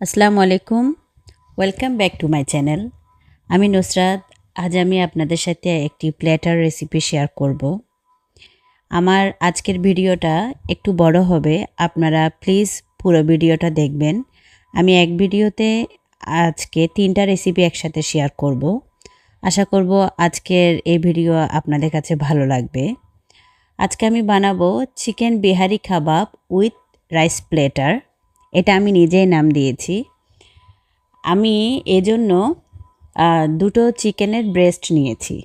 আসসালামু আলাইকুম। Welcome back to my channel আমি নুসরাত, আজ আমি আপনাদের সাথে একটি প্ল্যাটার রেসিপি শেয়ার করব। আমার আজকের ভিডিওটা একটু বড় হবে, আপনারা প্লিজ পুরো ভিডিওটা দেখবেন। আমি এক ভিডিওতে আজকে তিনটা রেসিপি একসাথে শেয়ার করব। আশা করব আজকের এই ভিডিও আপনাদের কাছে ভালো লাগবে। আজকে আমি বানাবো chicken Bihari kabab with rice platter এটা আমি নিজেই নাম দিয়েছি। আমি এজন্য দুটো চিকেনের ব্রেস্ট নিয়েছি।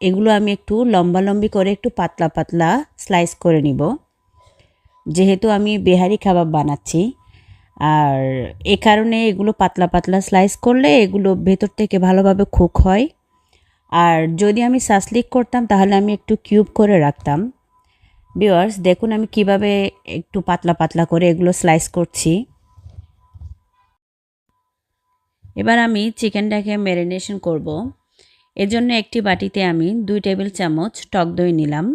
এগুলো আমি একটু লম্বা লম্বি করে একটু পাতলা পাতলা স্লাইস করে নিব। যেহেতু আমি বেহারি খাবার বানাচ্ছি, আর এ কারণে এগুলো পাতলা পাতলা স্লাইস করলে এগুলো ভেতর থেকে ভালোভাবে কুক হয়। আর যদি আমি সাসলিক করতাম, তাহলে আমি একটু কিউব করে রাখতাম। ভিউয়ার্স দেখুন আমি কীভাবে একটু পাতলা পাতলা করে এগুলো স্লাইস করছি। এবার আমি চিকেনটাকে ম্যারিনেশন করব। এর জন্য একটি বাটিতে আমি দুই টেবিল চামচ টক দই নিলাম।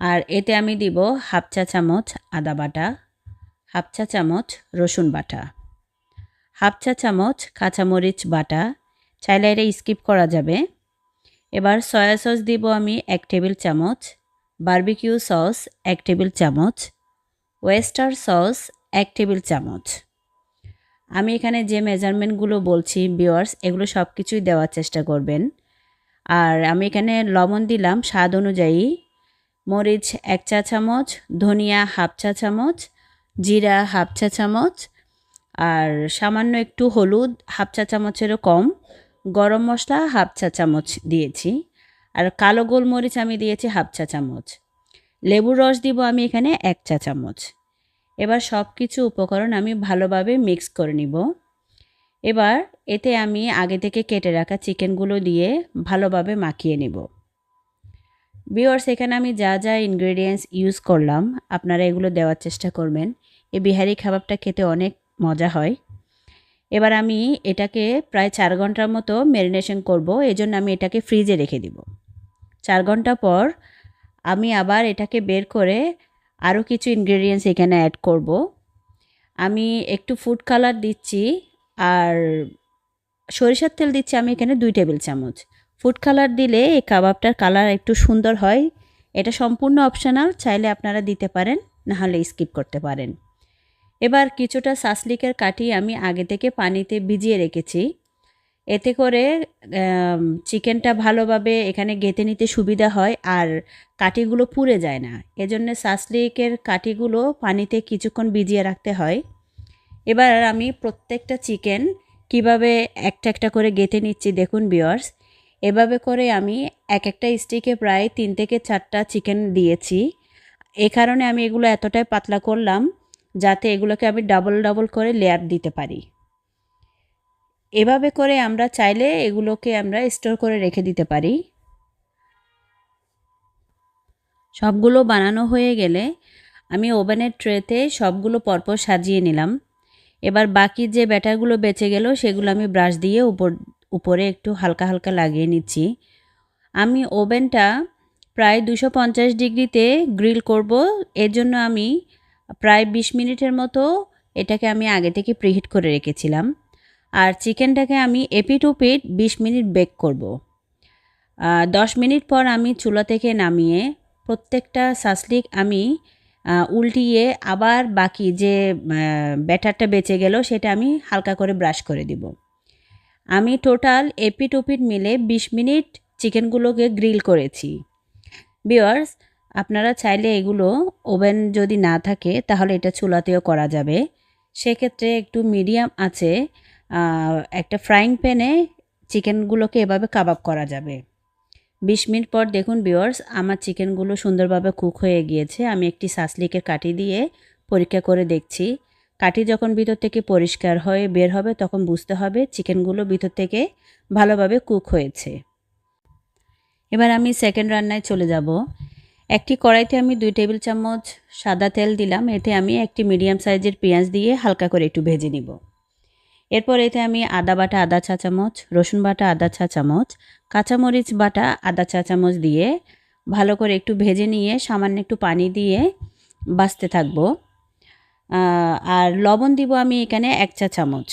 আর এতে আমি দিব হাফ চা চামচ আদা বাটা, হাফ চা চামচ রসুন বাটা, হাফ চা চামচ কাঁচামরিচ বাটা। চাইলে এটা স্কিপ করা যাবে। এবার সয়া সস দিব আমি এক টেবিল চামচ বারবিকিউ সস এক টেবিল চামচ, ওয়েস্টার সস এক টেবিল চামচ। আমি এখানে যে মেজারমেন্টগুলো বলছি বিওয়ার্স এগুলো সব কিছুই দেওয়ার চেষ্টা করবেন। আর আমি এখানে লবণ দিলাম স্বাদ অনুযায়ী। মরিচ এক চা চামচ, ধনিয়া হাফ চা চামচ, জিরা হাফ চা চামচ, আর সামান্য একটু হলুদ হাফ চা চামচেরও কম। গরম মশলা হাফ চা চামচ দিয়েছি। আর কালো গোলমরিচ আমি দিয়েছি হাফ চা চামচ। লেবুর রস দিব আমি এখানে এক চা চামচ। এবার সব কিছু উপকরণ আমি ভালোভাবে মিক্স করে নিব। এবার এতে আমি আগে থেকে কেটে রাখা চিকেনগুলো দিয়ে ভালোভাবে মাখিয়ে নিব। বিওর্স এখানে আমি যা যা ইনগ্রেডিয়েন্টস ইউজ করলাম, আপনারা এগুলো দেওয়ার চেষ্টা করবেন। এই বিহারি খাবারটা খেতে অনেক মজা হয়। এবার আমি এটাকে প্রায় চার ঘণ্টার মতো ম্যারিনেশন করব, এজন্য আমি এটাকে ফ্রিজে রেখে দিব। চার ঘণ্টা পর আমি আবার এটাকে বের করে আরও কিছু ইনগ্রেডিয়েন্টস এখানে অ্যাড করব। আমি একটু ফুড কালার দিচ্ছি আর সরিষার তেল দিচ্ছি আমি এখানে দুই টেবিল চামচ। ফুড কালার দিলে এই কাবাবটার কালার একটু সুন্দর হয়। এটা সম্পূর্ণ অপশনাল চাইলে আপনারা দিতে পারেন নাহলে স্কিপ করতে পারেন। এবার কিছুটা সাসলিকের কাঠি আমি আগে থেকে পানিতে ভিজিয়ে রেখেছি। এতে করে চিকেনটা ভালোভাবে এখানে গেঁথে নিতে সুবিধা হয় আর কাঠিগুলো পুড়ে যায় না। এজন্য সাসলিকের কাঠিগুলো পানিতে কিছুক্ষণ ভিজিয়ে রাখতে হয়। এবার আমি প্রত্যেকটা চিকেন কীভাবে একটা একটা করে গেঁথে নিচ্ছি দেখুন বিয়ার্স এভাবে করে আমি এক একটা স্টিকে প্রায় তিন থেকে চারটা চিকেন দিয়েছি। এ কারণে আমি এগুলো এতটাই পাতলা করলাম যাতে এগুলোকে আমি ডাবল ডাবল করে লেয়ার দিতে পারি। এভাবে করে আমরা চাইলে এগুলোকে আমরা স্টোর করে রেখে দিতে পারি। সবগুলো বানানো হয়ে গেলে আমি ওভেনের ট্রেতে সবগুলো পরপর সাজিয়ে নিলাম। এবার বাকি যে ব্যাটারগুলো বেঁচে গেল, সেগুলো আমি ব্রাশ দিয়ে উপর, উপরে একটু হালকা হালকা লাগিয়ে নিচ্ছি। আমি ওভেনটা প্রায় দুশো পঞ্চাশ ডিগ্রিতে গ্রিল করব। এর জন্য আমি প্রায় বিশ মিনিটের মতো এটাকে আমি আগে থেকে প্রিহিট করে রেখেছিলাম। আর চিকেনটাকে আমি এপিট উপিট বিশ মিনিট বেক করব। দশ মিনিট পর আমি চুলা থেকে নামিয়ে প্রত্যেকটা সাসলিক আমি উল্টিয়ে আবার বাকি যে ব্যাটারটা বেঁচে গেল সেটা আমি হালকা করে ব্রাশ করে দিব। আমি টোটাল এপিট ওপিট মিলে বিশ মিনিট চিকেনগুলোকে গ্রিল করেছি। বিয়ার্স আপনারা চাইলে এগুলো ওভেন যদি না থাকে তাহলে এটা চুলাতেও করা যাবে। সেক্ষেত্রে একটু মিডিয়াম আছে। একটা ফ্রাইং প্যানে চিকেনগুলোকে এভাবে কাবাব করা যাবে। বিশ মিনিট পর দেখুন বিওর্স আমার চিকেনগুলো সুন্দরভাবে কুক হয়ে গিয়েছে। আমি একটি সাসলিকের কাঠি দিয়ে পরীক্ষা করে দেখছি। কাঠি যখন ভিতর থেকে পরিষ্কার হয়ে বের হবে, তখন বুঝতে হবে চিকেনগুলো ভিতর থেকে ভালোভাবে কুক হয়েছে। এবার আমি সেকেন্ড রান্নায় চলে যাব। একটি কড়াইতে আমি দুই টেবিল চামচ সাদা তেল দিলাম। এতে আমি একটি মিডিয়াম সাইজের পেঁয়াজ দিয়ে হালকা করে একটু ভেজে নিব। এরপর এতে আমি আদা বাটা, আদা চা চামচ রসুন বাটা, আদা চা চামচ কাঁচামরিচ বাটা, আদা চা চামচ দিয়ে ভালো করে একটু ভেজে নিয়ে সামান্য একটু পানি দিয়ে বাছতে থাকব। আর লবণ দিব আমি এখানে এক চা চামচ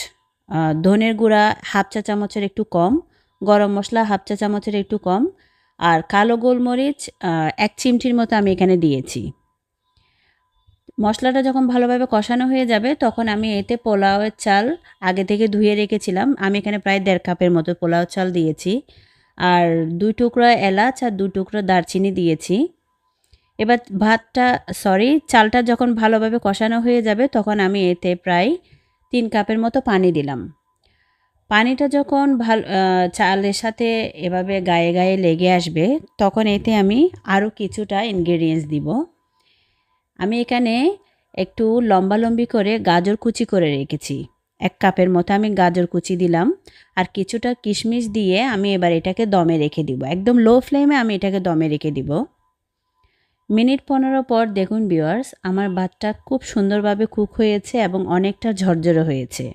ধনের গুঁড়া হাফ চা চামচের একটু কম, গরম মশলা হাফ চা চামচের একটু কম, আর কালো গোলমরিচ এক চিমটির মতো আমি এখানে দিয়েছি। মশলাটা যখন ভালোভাবে কষানো হয়ে যাবে, তখন আমি এতে পোলাওয়ের চাল আগে থেকে ধুয়ে রেখেছিলাম। আমি এখানে প্রায় দেড় কাপের মতো পোলাও চাল দিয়েছি। আর দুই টুকরো এলাচ আর দুই টুকরো দারচিনি দিয়েছি। এবার ভাতটা সরি চালটা যখন ভালোভাবে কষানো হয়ে যাবে, তখন আমি এতে প্রায় তিন কাপের মতো পানি দিলাম। পানিটা যখন ভালো চালের সাথে এভাবে গায়ে গায়ে লেগে আসবে, তখন এতে আমি আরও কিছুটা ইনগ্রেডিয়েন্টস দিব। আমি এখানে একটু লম্বালম্বি করে গাজর কুচি করে রেখেছি। এক কাপের মতো আমি গাজর কুচি দিলাম। আর কিছুটা কিশমিশ দিয়ে আমি এবার এটাকে দমে রেখে দিব। একদম লো ফ্লেমে আমি এটাকে দমে রেখে দিব। মিনিট পনেরো পর দেখুন ভিউয়ার্স আমার ভাতটা খুব সুন্দরভাবে কুক হয়েছে এবং অনেকটা ঝরঝরে হয়েছে।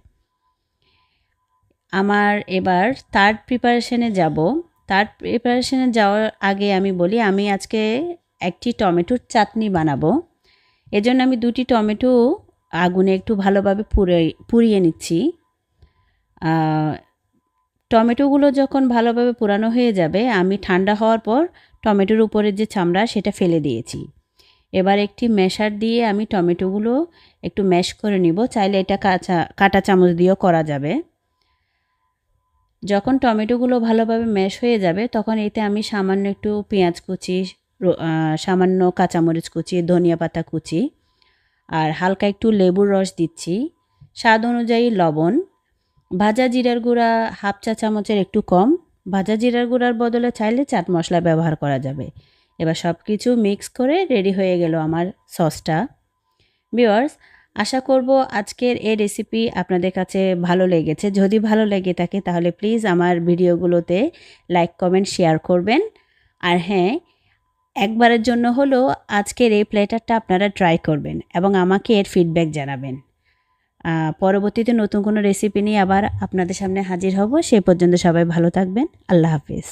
আমার এবার থার্ড প্রিপারেশনে যাব। থার্ড প্রিপারেশনে যাওয়ার আগে আমি বলি, আমি আজকে একটি টমেটোর চাটনি বানাবো। এজন্য আমি দুটি টমেটো আগুনে একটু ভালোভাবে পুড়ে পুড়িয়ে নিচ্ছি। টমেটোগুলো যখন ভালোভাবে পুরানো হয়ে যাবে, আমি ঠান্ডা হওয়ার পর টমেটোর উপরের যে চামড়া, সেটা ফেলে দিয়েছি। এবার একটি মেশার দিয়ে আমি টমেটোগুলো একটু ম্যাশ করে নিব। চাইলে এটা কাঁচা, কাটা চামচ দিয়েও করা যাবে। যখন টমেটোগুলো ভালোভাবে ম্যাশ হয়ে যাবে, তখন এতে আমি সামান্য একটু পেঁয়াজ কুচি সামান্য কাঁচামরিচ কুচি, ধনিয়া পাতা কুচি, আর হালকা একটু লেবুর রস দিচ্ছি। স্বাদ অনুযায়ী লবণ। ভাজা জিরার গুঁড়া হাফ চা চামচের একটু কম। ভাজা জিরার গুঁড়ার বদলে চাইলে চাট মশলা ব্যবহার করা যাবে। এবার সব কিছু মিক্স করে রেডি হয়ে গেল আমার সসটা। ভিওয়ার্স আশা করব আজকের এই রেসিপি আপনাদের কাছে ভালো লেগেছে। যদি ভালো লেগে থাকে তাহলে প্লিজ আমার ভিডিওগুলোতে লাইক, কমেন্ট, শেয়ার করবেন। আর হ্যাঁ একবারের জন্য হলো আজকের এই প্লেটারটা আপনারা ট্রাই করবেন এবং আমাকে এর ফিডব্যাক জানাবেন। পরবর্তীতে নতুন কোনো রেসিপি নিয়ে আবার আপনাদের সামনে হাজির হব সেই পর্যন্ত সবাই ভালো থাকবেন। আল্লাহ হাফিজ।